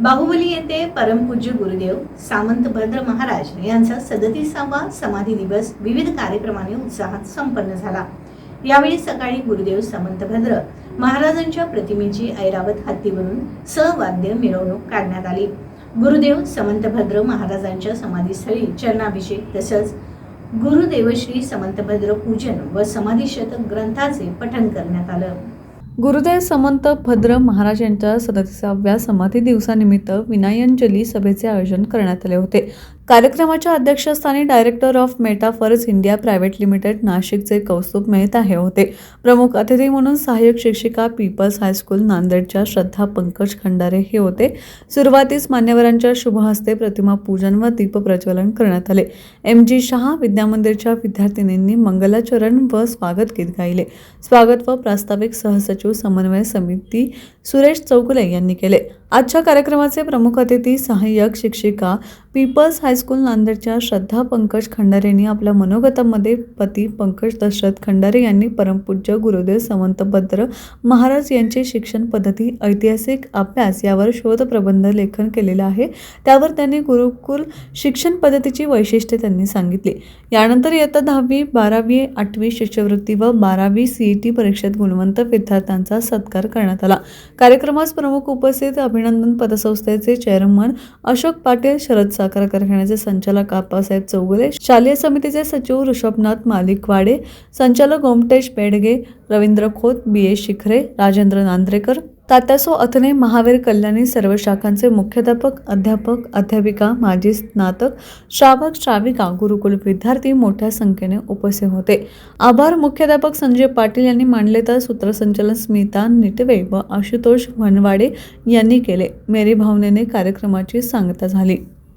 बाहुबली येथे परमपूज्य गुरुदेव सामंत भद्र महाराज यांचा सदतीसावा समाधी दिवस विविध कार्यक्रमाने उत्साहात संपन्न झाला. यावेळी सकाळी गुरुदेव सामंतभद्र महाराजांच्या प्रतिमेची ऐरावत हत्तीवरून सहवाद्य मिरवणूक काढण्यात आली. गुरुदेव समंत भद्र महाराजांच्या समाधीस्थळी चरणाभिषेक तसंच गुरुदेवश्री समंतभद्र पूजन व समाधीशतक ग्रंथाचे पठण करण्यात आलं. गुरुदेव समंत भद्र महाराज यांच्या सदतीसाव्या समाधी दिवसानिमित्त विनायंजली सभेचे आयोजन करण्यात आले होते. कार्यक्रमाच्या अध्यक्षस्थानी director of metaphors India private limited नाशिकचे कौस्तुभ मेहता हे होते. प्रमुख अतिथी म्हणून सहाय्यक शिक्षिका पीपल्स हायस्कूल नांदेडच्या श्रद्धा पंकज खंडारे हे होते. सुरुवातीस मान्यवरांच्या शुभहस्ते प्रतिमा पूजन व दीपप्रज्वलन करण्यात आले. एम जी शहा विद्यामंदिरच्या विद्यार्थिनींनी मंगलाचरण व स्वागत गीत गायले. स्वागत व प्रास्ताविक सहसचिव समन्वय समिती सुरेश चौगुले यांनी केले. आजच्या कार्यक्रमाचे प्रमुख अतिथी सहाय्यक शिक्षिका पीपल्स हायस्कूल नांदेडच्या श्रद्धा पंकज खंडारेंनी आपल्या मनोगतामध्ये पती पंकज दशरथ खंडारे यांनी परमपूज्य गुरुदेव समंतभद्र महाराज यांचे शिक्षण पद्धती ऐतिहासिक अभ्यास यावर शोधप्रबंध लेखन केलेलं आहे. त्यावर त्यांनी गुरुकुल शिक्षण पद्धतीची वैशिष्ट्ये त्यांनी सांगितली. यानंतर इयत्ता दहावी बारावी आठवी शिष्यवृत्ती व बारावी सीई टी परीक्षेत गुणवंत विद्यार्थ्यांचा सत्कार करण्यात आला. कार्यक्रमास प्रमुख उपस्थित अभिनंदन पतसंस्थेचे चेअरमन अशोक पाटील शरद साखर कारखान्याचे संचालक आप्पासाहेब चौगुले शालेय समितीचे सचिव ऋषभनाथ मालिकवाडे संचालक गोमटेश बेडगे रवींद्र खोत बी ए शिखरे राजेंद्र नांद्रेकर तात्यासो अथने महावीर कल्याणी सर्व शाखांचे मुख्याध्यापक अध्यापक अध्यापिका माजी स्नातक श्रावक श्राविका गुरुकुल विद्यार्थी मोठ्या संख्येने उपस्थित होते. आभार मुख्याध्यापक संजय पाटील यांनी मांडले तर सूत्रसंचालन स्मिता निटवे व आशुतोष वनवाडे यांनी केले. मेरी भावनेने कार्यक्रमाची सांगता झाली.